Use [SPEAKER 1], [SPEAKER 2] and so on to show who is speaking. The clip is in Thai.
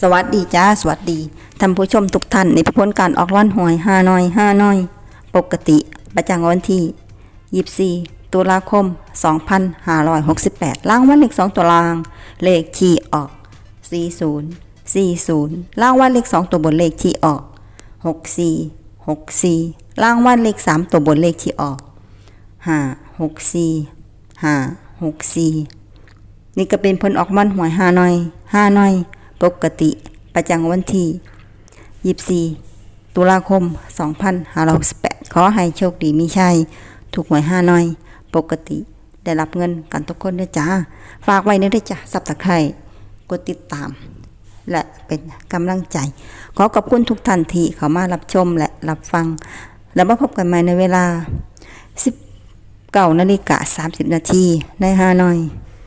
[SPEAKER 1] สวัสดีจ้า สวัสดีท่านผู้ชมทุกท่านในผลการออกรางวันหวยห้าน้อยห้าน้อย ปกติประจำวันที่ 24 ตุลาคม 2568 ล่างวันเลข2ตัวล่าง เลขที่ออก 40 40 ล่างวันเลข2ตัวบนเลขที่ออก 64 64 ล่างวันเลข3ตัวบนเลขที่ออก 5 64 5 64 นี่ก็เป็นผลออกมันหวยห้าน้อยห้าน้อย ปกติประจำวันที่ 24 ตุลาคม 2568 ขอให้โชคดีมีชัย ถูกหวยห้าน้อย ปกติได้รับเงินกันทุกคนด้วยจ้า ฝากไว้ในด้วยจ้าสับตะไคร่กดติดตาม และเป็นกำลังใจ ขอขอบคุณทุกท่านที่เข้ามารับชมและรับฟัง แล้วมาพบกันใหม่ในเวลา 19นาฬิกา30 นาทีในฮานอย